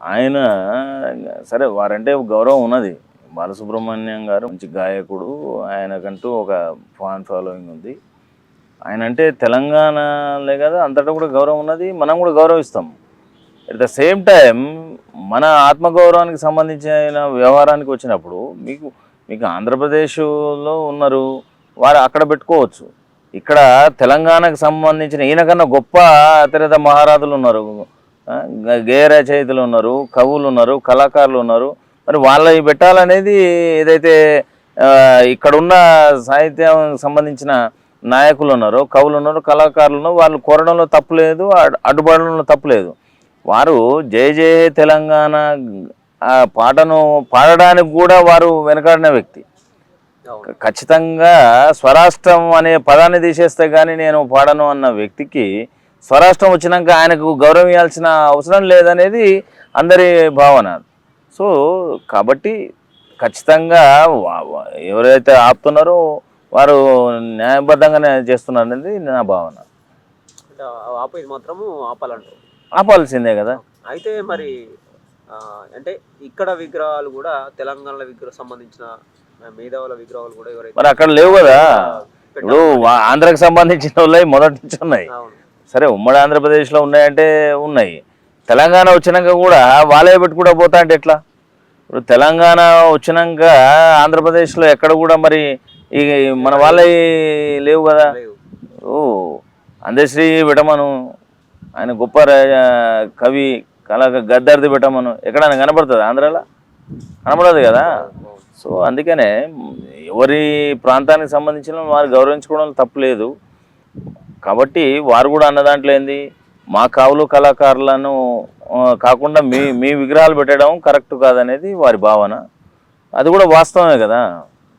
ఆయన సరే వారంటే గౌరవం ఉన్నది. బాలసుబ్రహ్మణ్యం గారు మంచి గాయకుడు. ఆయనకంటూ ఒక ఫ్యాన్ ఫాలోయింగ్ ఉంది. ఆయన అంటే తెలంగాణలే కదా అంతటా కూడా గౌరవం ఉన్నది. మనం కూడా గౌరవిస్తాం. అట్ ద సేమ్ టైం మన ఆత్మగౌరవానికి సంబంధించిన వ్యవహారానికి వచ్చినప్పుడు మీకు మీకు ఆంధ్రప్రదేశ్లో ఉన్నారు. వారు అక్కడ పెట్టుకోవచ్చు. ఇక్కడ తెలంగాణకు సంబంధించిన ఈయనకన్నా గొప్ప అతిరథ మహారాజులు ఉన్నారు. గేయ రచయితలు ఉన్నారు కవులు ఉన్నారు కళాకారులు ఉన్నారు. మరి వాళ్ళవి పెట్టాలనేది ఏదైతే ఇక్కడున్న సాహిత్యం సంబంధించిన నాయకులు ఉన్నారు కవులు ఉన్నారు కళాకారులు ఉన్నారు వాళ్ళు కోరడంలో తప్పు లేదు అడ్- అడ్డుపడడంలో తప్పు లేదు. వారు జయ జయ తెలంగాణ ఆ పాటను పాడడానికి కూడా వారు వెనకాడిన వ్యక్తి. ఖచ్చితంగా స్వరాష్ట్రం అనే పదాన్ని తీసేస్తే కానీ నేను పాడను అన్న వ్యక్తికి స్వరాష్ట్రం వచ్చినాక ఆయనకు గౌరవం ఇవ్వాల్సిన అవసరం లేదనేది అందరి భావన. సో కాబట్టి ఖచ్చితంగా ఎవరైతే ఆపుతున్నారో వారు న్యాయబద్ధంగానే చేస్తున్నారు అనేది నా భావన. ఆపేది మాత్రము ఆపాలంటారు. ఆపాల్సిందే కదా. అయితే మరి అంటే ఇక్కడ విగ్రహాలు కూడా తెలంగాణ విగ్రహం సంబంధించిన మేధావుల విగ్రహాలు కూడా ఎవరైతే మరి అక్కడ లేవు కదా. ఇప్పుడు ఆంధ్రాకి సంబంధించిన వాళ్ళవి మొదటి నుంచి ఉన్నాయి. సరే ఉమ్మడి ఆంధ్రప్రదేశ్లో ఉన్నాయంటే ఉన్నాయి. తెలంగాణ వచ్చినాక కూడా వాళ్ళే పెట్టుకుంటా పోతా అంటే ఎట్లా? ఇప్పుడు తెలంగాణ వచ్చినాక ఆంధ్రప్రదేశ్లో ఎక్కడ కూడా మరి ఈ మన వాళ్ళవి లేవు కదా? ఓ అందశ్రీ పెట్టమను ఆయన గొప్ప కవి కళ గద్దర్ది పెట్టమను ఎక్కడైనా కనపడుతుంది ఆంధ్రాలో? కనపడదు కదా? సో అందుకనే ఎవరి ప్రాంతానికి సంబంధించిన వారు గౌరవించుకోవడం తప్పులేదు కాబట్టి వారు కూడా అన్న దాంట్లో ఏంది? మా కావులు కళాకారులను కాకుండా మీ మీ విగ్రహాలు పెట్టడం కరెక్ట్ కాదనేది వారి భావన. అది కూడా వాస్తవమే కదా?